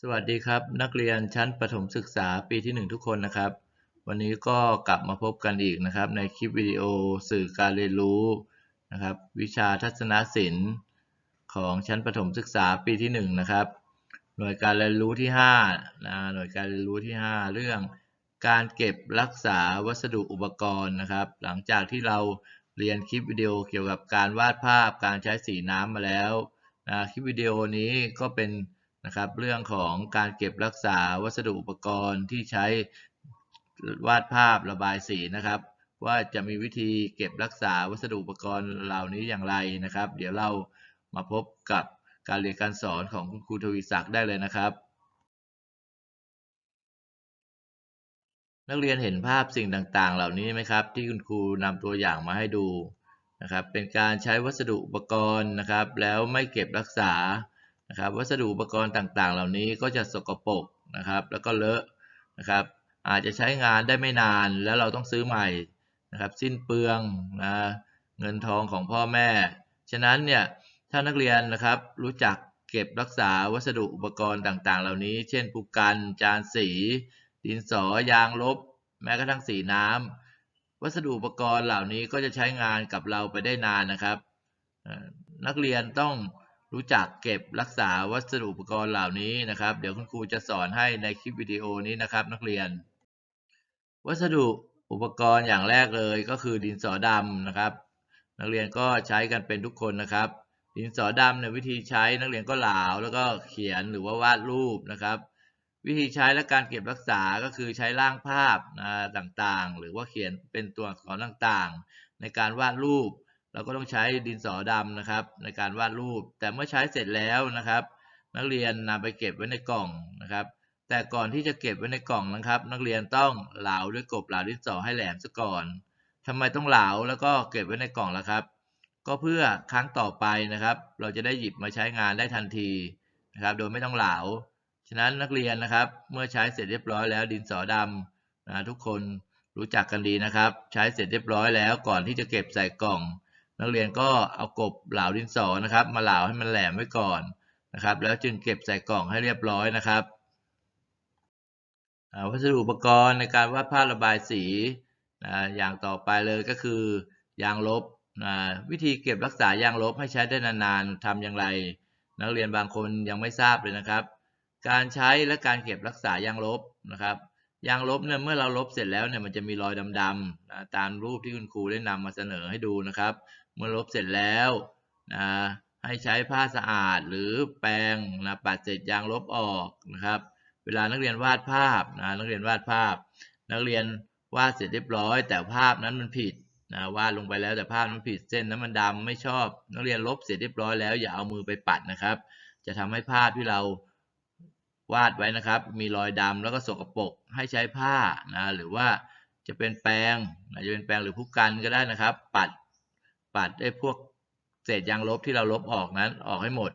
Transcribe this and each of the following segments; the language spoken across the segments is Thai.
สวัสดีครับ นักเรียนชั้นประถมศึกษาปีที่ 1 ทุกคนนะครับ วันนี้ก็กลับมาพบกันอีกนะครับ ในคลิปวิดีโอสื่อการเรียนรู้นะครับ วิชาทัศนศิลป์ของชั้นประถมศึกษาปีที่ 1 นะครับ หน่วยการเรียนรู้ที่5นะหน่วยการเรียนรู้ที่ 5 เรื่องการเก็บรักษาวัสดุอุปกรณ์นะครับ หลังจากที่เราเรียนคลิปวิดีโอเกี่ยวกับการวาดภาพการใช้สีน้ำมาแล้วนะคลิปวิดีโอนี้ก็เป็น นะครับ เรื่องของการเก็บรักษาวัสดุอุปกรณ์ที่ใช้วาดภาพระบายสีนะครับ ว่าจะมีวิธีเก็บรักษาวัสดุอุปกรณ์เหล่านี้อย่างไรนะครับ เดี๋ยวเรามาพบกับการเรียนการสอนของคุณครูทวีศักดิ์ได้เลยนะครับ นักเรียนเห็นภาพสิ่งต่างๆ เหล่านี้ไหมครับ ที่คุณครูนำตัวอย่างมาให้ดูนะครับ เป็นการใช้วัสดุอุปกรณ์นะครับ แล้วไม่เก็บรักษา นะครับ วัสดุอุปกรณ์ต่างๆ เหล่านี้ก็จะสกปรกนะครับ แล้วก็เลอะนะครับ อาจจะใช้งานได้ไม่นานแล้วเราต้องซื้อใหม่นะครับ สิ้นเปลืองนะเงินทองของพ่อแม่ ฉะนั้นเนี่ยถ้านักเรียนนะครับรู้จักเก็บรักษาวัสดุอุปกรณ์ต่างๆ เหล่านี้ เช่นผูกกันจานสี ดินสอยางลบ แม้กระทั่งสีน้ำวัสดุอุปกรณ์เหล่านี้ก็จะใช้งานกับเราไปได้นานนะครับ นักเรียนต้อง รู้จักเก็บรักษาวัสดุอุปกรณ์เหล่านี้นะครับ เดี๋ยวคุณครูจะสอนให้ในคลิปวิดีโอนี้นะครับ นักเรียน วัสดุอุปกรณ์อย่างแรกเลยก็คือดินสอดำนะครับ นักเรียนก็ใช้กันเป็นทุกคนนะครับ ดินสอดำในวิธีใช้นักเรียนก็เหลาแล้วก็เขียนหรือว่าวาดรูปนะครับ วิธีใช้และการเก็บรักษาก็คือใช้ร่างภาพต่างๆ หรือว่าเขียนเป็นตัวอักษรต่างๆ ในการวาดรูป เราก็ต้องใช้ดินสอดำนะครับ ในการวาดรูป แต่เมื่อใช้เสร็จแล้วนะครับ นักเรียนนำไปเก็บไว้ในกล่องนะครับ แต่ก่อนที่จะเก็บไว้ในกล่องนะครับ นักเรียนต้องเหลาด้วยกบเหลาดินสอให้แหลมซะก่อนทำไมต้องเหลาแล้วก็เก็บไว้ในกล่องล่ะครับ ก็เพื่อครั้งต่อไปนะครับ เราจะได้หยิบมาใช้งานได้ทันทีนะครับ โดยไม่ต้องเหลาฉะนั้นนักเรียนนะครับ เมื่อใช้เสร็จเรียบร้อยแล้ว ดินสอดำนะทุกคนรู้จักกันดีนะครับ ใช้เสร็จเรียบร้อยแล้วก่อนที่จะเก็บใส่กล่อง นักเรียนก็เอากบเหลาดินสอนะครับ มาเหลาให้มันแหลมไว้ก่อนนะครับ แล้วจึงเก็บใส่กล่องให้เรียบร้อยนะครับวัสดุอุปกรณ์ในการวาดภาพระบายสีนะอย่างต่อไปเลยก็คือยางลบนะวิธีเก็บรักษายางลบให้ใช้ได้นานๆทำอย่างไร นักเรียนบางคนยังไม่ทราบเลยนะครับ การใช้และการเก็บรักษายางลบนะครับยางลบเนี่ยเมื่อเราลบเสร็จแล้วเนี่ยมันจะมีรอยดำๆนะตามรูปที่คุณครูได้นำมาเสนอให้ดูนะครับ เมื่อลบเสร็จแล้วนะให้ใช้ผ้าสะอาดหรือแปรงนะปัดเศษยางลบออกนะครับ เวลานักเรียนวาดภาพนะนักเรียนวาดภาพ นักเรียนวาดเสร็จเรียบร้อย แต่ภาพนั้นมันผิดนะวาดลงไปแล้วแต่ภาพมันผิดเส้นนั้นมันดำไม่ชอบ นักเรียนลบเสร็จเรียบร้อยแล้วอย่าเอามือไปปัดนะครับ จะทำให้ภาพที่เราวาดไว้นะครับ มีรอยดำแล้วก็สกปรกให้ใช้ผ้านะหรือว่าจะเป็นแปรงจะเป็นแปรงหรือผู้กันก็ได้นะครับ ปัด ปัดได้พวกเศษยางลบที่เราลบออกนั้นออกให้หมด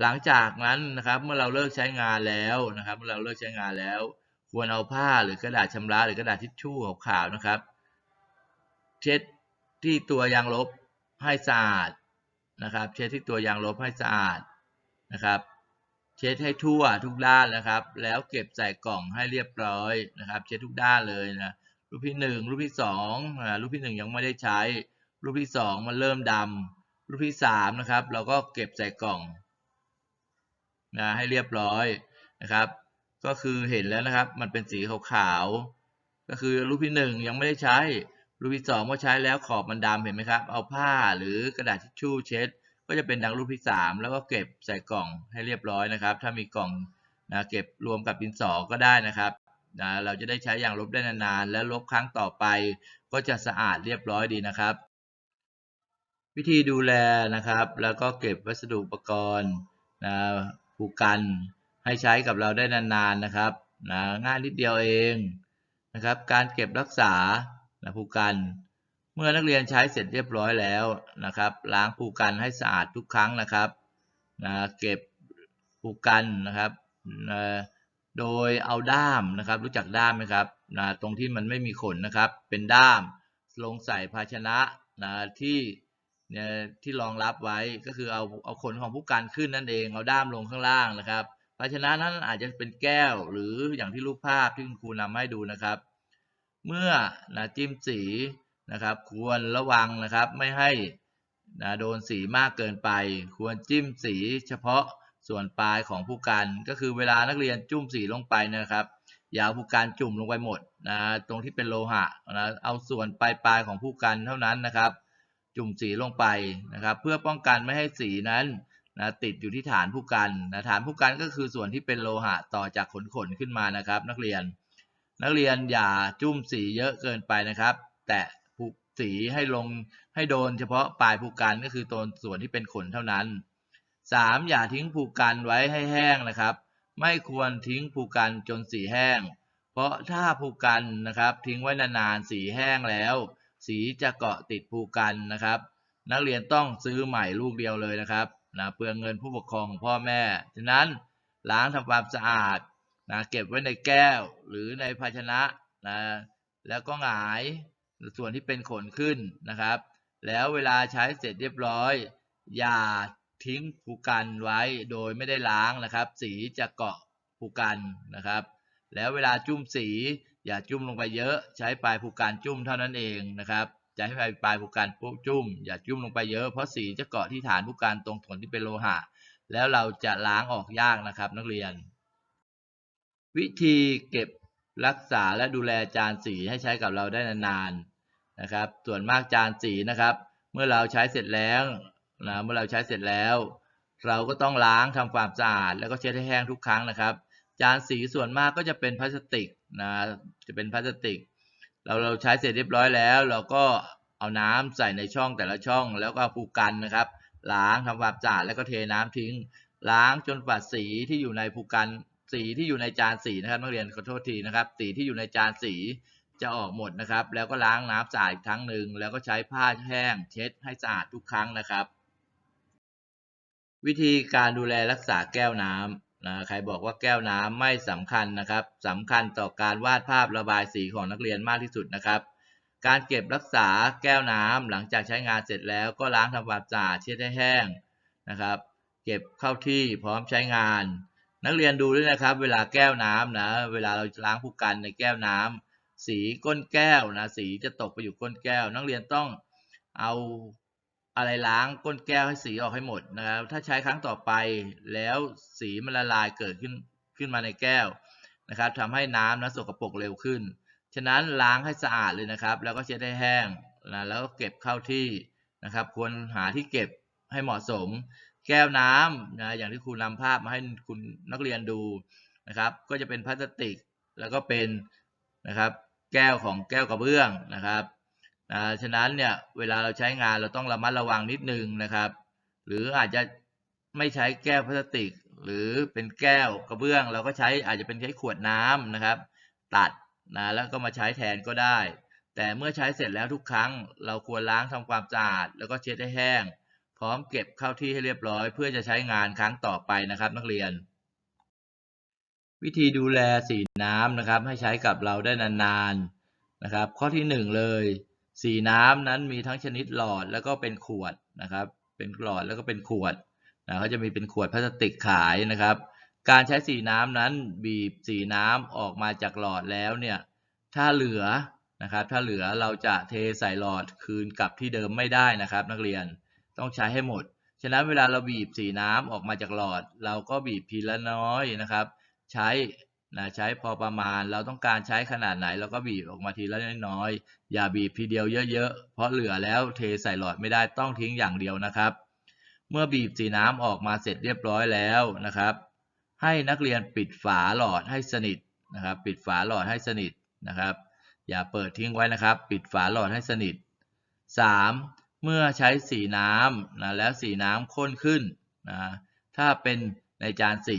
หลังจากนั้นนะครับเมื่อเราเลิกใช้งานแล้วนะครับ เมื่อเราเลิกใช้งานแล้ว ควรเอาผ้าหรือกระดาษชำระหรือกระดาษทิชชู่ขาวๆนะครับ เช็ดที่ตัวยางลบให้สะอาดนะครับ เช็ดที่ตัวยางลบให้สะอาดนะครับเช็ดให้ทั่วทุกด้านนะครับ แล้วเก็บใส่กล่องให้เรียบร้อยนะครับ เช็ดทุกด้านเลยนะรูปที่หนึ่งรูปที่สองรูปที่หนึ่งยังไม่ได้ใช้ รูปที่สองมันเริ่มดำรูปที่สามนะครับ เราก็เก็บใส่กล่องนะให้เรียบร้อยนะครับ ก็คือเห็นแล้วนะครับ มันเป็นสีขาวๆก็คือรูปที่หนึ่งยังไม่ได้ใช้ รูปที่สองเมื่อใช้แล้วขอบมันดำเห็นไหมครับ เอาผ้าหรือกระดาษทิชชู่เช็ด ก็จะเป็นดังรูปที่สามแล้วก็เก็บใส่กล่องให้เรียบร้อยนะครับ ถ้ามีกล่องนะเก็บรวมกับดินสอก็ได้นะครับนะเราจะได้ใช้อย่างลบได้นานๆ และลบครั้งต่อไปก็จะสะอาดเรียบร้อยดีนะครับ วิธีดูแลนะครับ แล้วก็เก็บวัสดุอุปกรณ์นะผูกกันให้ใช้กับเราได้นานๆนะครับนะง่ายนิดเดียวเองนะครับ การเก็บรักษานะผูกกัน เมื่อนักเรียนใช้เสร็จเรียบร้อยแล้วนะครับ ล้างผูกกันให้สะอาดทุกครั้งนะครับนะเก็บผูกกันนะครับนะโดยเอาด้ามนะครับ รู้จักด้ามไหมครับนะตรงที่มันไม่มีขนนะครับ เป็นด้ามลงใส่ภาชนะนะที่ เนี่ยที่รองรับไว้ก็คือเอาเอาขนของผู้การขึ้นนั่นเองเอาด้ามลงข้างล่างนะครับ ภาชนะนั้นอาจจะเป็นแก้วหรืออย่างที่รูปภาพที่คุณครูนำให้ดูนะครับ เมื่อนะจิ้มสีนะครับ ควรระวังนะครับไม่ให้นะโดนสีมากเกินไป ควรจิ้มสีเฉพาะส่วนปลายของผู้กันก็คือเวลานักเรียนจุ่มสีลงไปนะครับอย่าเอาผู้กันจุ่มลงไปหมดนะตรงที่เป็นโลหะนะเอาส่วนปลายปลายของผู้กันเท่านั้นนะครับ จุ่มสีลงไปนะครับ เพื่อป้องกันไม่ให้สีนั้นนะติดอยู่ที่ฐานผู้กันนะฐานผู้กันก็คือส่วนที่เป็นโลหะต่อจากขนขนขึ้นมานะครับ นักเรียน นักเรียนอย่าจุ่มสีเยอะเกินไปนะครับ แตะผูกสีให้ลงให้โดนเฉพาะปลายผูกกันก็คือตรงส่วนที่เป็นขนเท่านั้น 3. อย่าทิ้งผูกกันไว้ให้แห้งนะครับ ไม่ควรทิ้งผูกกันจนสีแห้ง เพราะถ้าผูกกันนะครับ ทิ้งไว้นานๆสีแห้งแล้ว สีจะเกาะติดผูกกันนะครับ นักเรียนต้องซื้อใหม่ลูกเดียวเลยนะครับนะเปลืองเงินผู้ปกครองของพ่อแม่ฉะนั้นล้างทำความสะอาดนะเก็บไว้ในแก้วหรือในภาชนะนะแล้วก็หงายส่วนที่เป็นขนขึ้นนะครับ แล้วเวลาใช้เสร็จเรียบร้อย อย่าทิ้งผูกกันไว้โดยไม่ได้ล้างนะครับ สีจะเกาะผูกกันนะครับ แล้วเวลาจุ่มสี อย่าจุ่มลงไปเยอะ ใช้ปลายผูกกันจุ่มเท่านั้นเองนะครับจะให้ปลายผูกกันปุ๊บจุ่ม อย่าจุ่มลงไปเยอะเพราะสีจะเกาะที่ฐานผูกกันตรงส่วนที่เป็นโลหะ แล้วเราจะล้างออกยากนะครับ นักเรียน วิธีเก็บรักษาและดูแลจานสีให้ใช้กับเราได้นานๆนะครับ ส่วนมากจานสีนะครับ เมื่อเราใช้เสร็จแล้วนะเมื่อเราใช้เสร็จแล้ว เราก็ต้องล้างทำความสะอาดแล้วก็เช็ดให้แห้งทุกครั้งนะครับ จานสีส่วนมากก็จะเป็นพลาสติก นะจะเป็นพลาสติก เราเราใช้เสร็จเรียบร้อยแล้ว เราก็เอาน้ำใส่ในช่องแต่ละช่อง แล้วก็ผูกกันนะครับ ล้างทำความสะอาดแล้วก็เทน้ำทิ้ง ล้างจนกว่าสีที่อยู่ในผูกกันสีที่อยู่ในจานสีนะครับนักเรียนขอโทษทีนะครับ สีที่อยู่ในจานสีจะออกหมดนะครับ แล้วก็ล้างน้ำสะอาดอีกครั้งหนึ่งแล้วก็ใช้ผ้าแห้ง เช็ดให้สะอาดทุกครั้งนะครับ วิธีการดูแลรักษาแก้วน้ำ นะใครบอกว่าแก้วน้ำไม่สำคัญนะครับสำคัญต่อการวาดภาพระบายสีของนักเรียนมากที่สุดนะครับ การเก็บรักษาแก้วน้ำหลังจากใช้งานเสร็จแล้วก็ล้างทำความสะอาดเช็ดให้แห้งนะครับ เก็บเข้าที่พร้อมใช้งาน นักเรียนดูด้วยนะครับ เวลาแก้วน้ำนะเวลาเราล้างผู้กันในแก้วน้ำสีก้นแก้วนะสีจะตกไปอยู่ก้นแก้ว นักเรียนต้องเอา อะไรล้างก้นแก้วให้สีออกให้หมดนะครับ ถ้าใช้ครั้งต่อไปแล้วสีมันละลายเกิดขึ้นขึ้นมาในแก้วนะครับทำให้น้ำนะสกปรกเร็วขึ้น ฉะนั้นล้างให้สะอาดเลยนะครับ แล้วก็เช็ดให้แห้งนะแล้วก็เก็บเข้าที่นะครับ ควรหาที่เก็บให้เหมาะสม แก้วน้ำนะอย่างที่ครูนำภาพมาให้คุณนักเรียนดูนะครับ ก็จะเป็นพลาสติกแล้วก็เป็นนะครับ แก้วของแก้วกระเบื้องนะครับ นะฉะนั้นเนี่ยเวลาเราใช้งานเราต้องระมัดระวังนิดนึงนะครับ หรืออาจจะไม่ใช้แก้วพลาสติก หรือเป็นแก้วกระเบื้อง เราก็ใช้อาจจะเป็นใช้ขวดน้ำนะครับ ตัดนะแล้วก็มาใช้แทนก็ได้ แต่เมื่อใช้เสร็จแล้วทุกครั้ง เราควรล้างทำความสะอาด แล้วก็เช็ดให้แห้ง พร้อมเก็บเข้าที่ให้เรียบร้อย เพื่อจะใช้งานครั้งต่อไปนะครับ นักเรียน วิธีดูแลสีน้ำนะครับ ให้ใช้กับเราได้นานๆนะครับ ข้อที่หนึ่งเลย สีน้ำนั้นมีทั้งชนิดหลอดแล้วก็เป็นขวดนะครับ เป็นหลอดแล้วก็เป็นขวดนะเขาจะมีเป็นขวดพลาสติกขายนะครับ การใช้สีน้ำนั้นบีบสีน้ำออกมาจากหลอดแล้วเนี่ยถ้าเหลือนะครับ ถ้าเหลือเราจะเทใส่หลอดคืนกลับที่เดิมไม่ได้นะครับ นักเรียนต้องใช้ให้หมด ฉะนั้นเวลาเราบีบสีน้ำออกมาจากหลอด เราก็บีบทีละน้อยนะครับ ใช้ นะใช้พอประมาณเราต้องการใช้ขนาดไหนเราก็บีบออกมาทีละน้อยๆอย่าบีบทีเดียวเยอะๆ เพราะเหลือแล้วเทใส่หลอดไม่ได้ต้องทิ้งอย่างเดียวนะครับ เมื่อบีบสีน้ำออกมาเสร็จเรียบร้อยแล้วนะครับ ให้นักเรียนปิดฝาหลอดให้สนิทนะครับ ปิดฝาหลอดให้สนิทนะครับ อย่าเปิดทิ้งไว้นะครับ ปิดฝาหลอดให้สนิท 3. เมื่อใช้สีน้ำนะแล้วสีน้ำข้นขึ้นนะถ้าเป็นในจานสี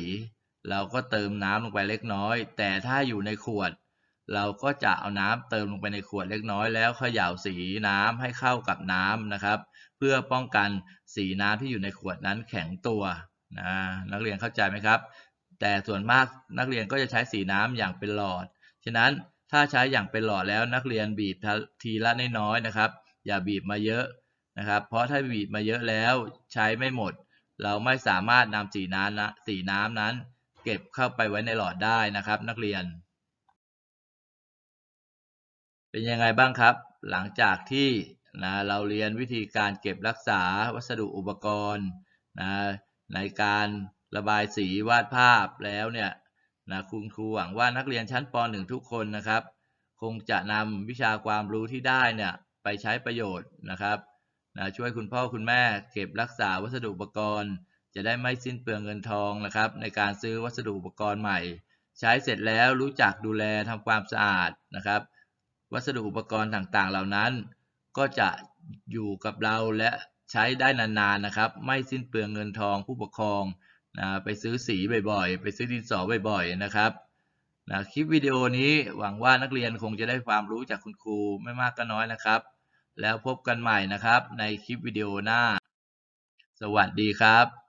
เราก็เติมน้ำลงไปเล็กน้อย แต่ถ้าอยู่ในขวด เราก็จะเอาน้ำเติมลงไปในขวดเล็กน้อยแล้วเขย่าสีน้ำให้เข้ากับน้ำนะครับ เพื่อป้องกันสีน้ำที่อยู่ในขวดนั้นแข็งตัวนะนักเรียนเข้าใจไหมครับ แต่ส่วนมากนักเรียนก็จะใช้สีน้ำอย่างเป็นหลอด ฉะนั้นถ้าใช้อย่างเป็นหลอดแล้วนักเรียนบีบทีละน้อยๆนะครับ อย่าบีบมาเยอะนะครับ เพราะถ้าบีบมาเยอะแล้วใช้ไม่หมด เราไม่สามารถนำสีน้ำนะสีน้ำนั้น เก็บเข้าไปไว้ในหลอดได้นะครับ นักเรียน เป็นยังไงบ้างครับ หลังจากที่นะเราเรียนวิธีการเก็บรักษาวัสดุอุปกรณ์นะในการระบายสีวาดภาพแล้วเนี่ยนะคุณครูหวังว่านักเรียนชั้นป .1 ทุกคนนะครับ คงจะนำวิชาความรู้ที่ได้เนี่ยไปใช้ประโยชน์นะครับนะช่วยคุณพ่อคุณแม่เก็บรักษาวัสดุอุปกรณ์ จะได้ไม่สิ้นเปลืองเงินทองนะครับ ในการซื้อวัสดุอุปกรณ์ใหม่ ใช้เสร็จแล้วรู้จักดูแลทำความสะอาดนะครับ วัสดุอุปกรณ์ต่างๆ เหล่านั้น ก็จะอยู่กับเราและใช้ได้นานๆนะครับ ไม่สิ้นเปลืองเงินทองผู้ปกครองนะไปซื้อสีบ่อยๆ ไปซื้อดินสอบ่อยๆนะครับนะคลิปวิดีโอนี้หวังว่านักเรียนคงจะได้ความรู้จากคุณครูไม่มากก็น้อยนะครับ แล้วพบกันใหม่นะครับในคลิปวิดีโอหน้า สวัสดีครับ